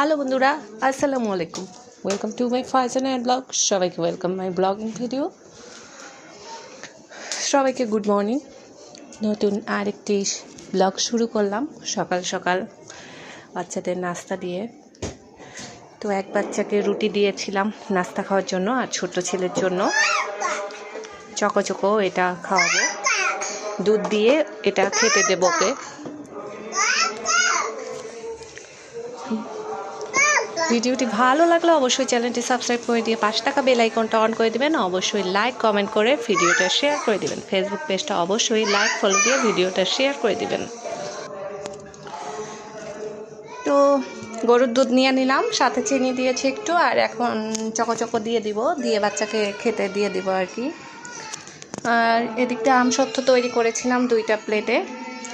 Hello বন্ধুরা, আসসালামু আলাইকুম। Welcome to my Faizan and blog সবাইকে ওয়েলকাম মাই ব্লগিং ভিডিও সবাইকে গুড মর্নিং নতুন আরেকটি ব্লগ শুরু করলাম। সকাল সকাল বাচ্চাদের নাস্তা দিয়ে। তো এক বাচ্চাকে রুটি দিয়েছিলাম নাস্তা খাওয়ার জন্য আর ছোট ছেলের জন্য। চকো চকো এটা খাওয়াবো। দুধ দিয়ে এটা খেতে দেবো ওকে। ভিডিওটি ভালো লাগলে অবশ্যই চ্যানেলটি সাবস্ক্রাইব করে দিয়ে পাঁচ টাকা বেল আইকনটা অন করে দিবেন। অবশ্যই লাইক, কমেন্ট করে ভিডিওটা শেয়ার করে দিবেন। ফেসবুক পেজটা অবশ্যই লাইক, ফলো দিয়ে ভিডিওটা শেয়ার করে দিবেন। তো গরুর দুধ নিয়ে নিলাম, সাথে চিনি দিয়েছি একটু, আর এখন চকো দিয়ে দিব, দিয়ে বাচ্চাকে খেতে দিয়ে দিব আর কি। আর এদিকটা আমসত্ত্ব তৈরি করেছিলাম দুইটা প্লেটে।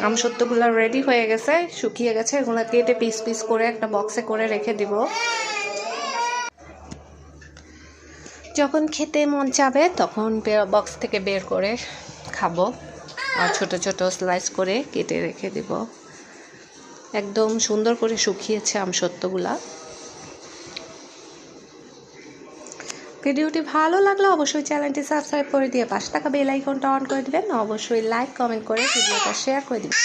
আমসত্ত্বগুলো রেডি হয়ে গেছে, শুকিয়ে গেছে, এগুলো কেটে পিস পিস করে একটা বক্সে করে রেখে দিব। যখন খেতে মন চাবে তখন বক্স থেকে বের করে খাব আর ছোট ছোট স্লাইস করে কেটে রেখে দিব। একদম সুন্দর করে শুকিয়েছে আমসত্ত্বগুলা ভিডিওটি ভালো লাগলে অবশ্যই চ্যানেলটি সাবস্ক্রাইব করে দিয়ে পাঁচ টাকা বেল আইকনটা অন করে দিবেন। অবশ্যই লাইক, কমেন্ট করে ভিডিওটা শেয়ার করে দিবেন।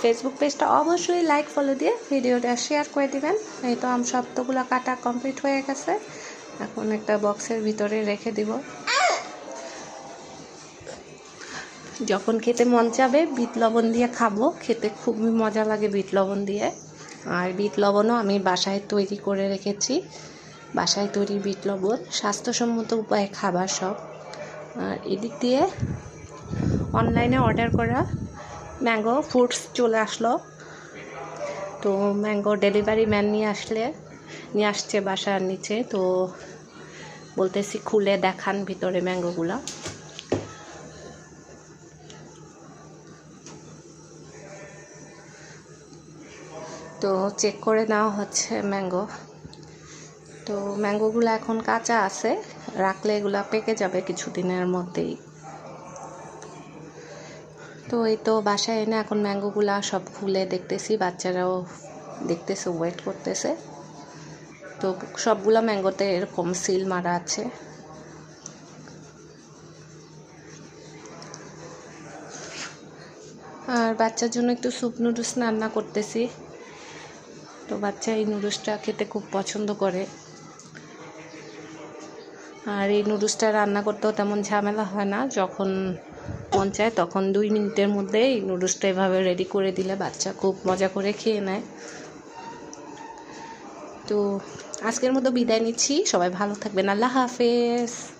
ফেসবুক পেজটা অবশ্যই লাইক ফলো দিয়ে ভিডিওটা শেয়ার করে দিবেন। এই তো আম সপ্তগুলো কাটা কমপ্লিট হয়ে গেছে। এখন একটা বক্সের ভিতরে রেখে দিব। যখন খেতে মন চাবে বিট লবণ দিয়ে খাব। খেতে খুবই মজা লাগে বিট লবণ দিয়ে। আর বিট লবণও আমি বাসায় তৈরি করে রেখেছি। বাসায় তৈরি বিট লবণ স্বাস্থ্যসম্মত উপায়ে খাবার সব। আর এদিক দিয়ে অনলাইনে অর্ডার করা ম্যাঙ্গো ফ্রুটস চলে আসলো। তো ম্যাঙ্গো ডেলিভারি ম্যান নিয়ে আসলে, নিয়ে আসছে বাসার নিচে। তো বলতেছি, খুলে দেখান ভিতরে ম্যাঙ্গোগুলা তো চেক করে নেওয়া হচ্ছে ম্যাঙ্গো তো ম্যাঙ্গোগুলো এখন কাঁচা আছে, রাখলে এগুলা পেকে যাবে কিছুদিনের মধ্যেই। তো এই তো বাসায় এনে এখন ম্যাঙ্গোগুলা সব খুলে দেখতেছি, বাচ্চারাও দেখতেছে ওয়েট করতেছে। তো সবগুলো ম্যাঙ্গোতে এরকম সিল মারা আছে। আর বাচ্চার জন্য একটু স্যুপ নুডলস রান্না করতেছি। তো বাচ্চা এই নুডলসটা খেতে খুব পছন্দ করে। আর এই নুডলসটা রান্না করতেও তেমন ঝামেলা হয় না। যখন মন চায় তখন দুই মিনিটের মধ্যে এই নুডলসটা এভাবে রেডি করে দিলে বাচ্চা খুব মজা করে খেয়ে নেয়। তো আজকের মতো বিদায় নিচ্ছি। সবাই ভালো থাকবেন। আল্লাহ হাফেজ।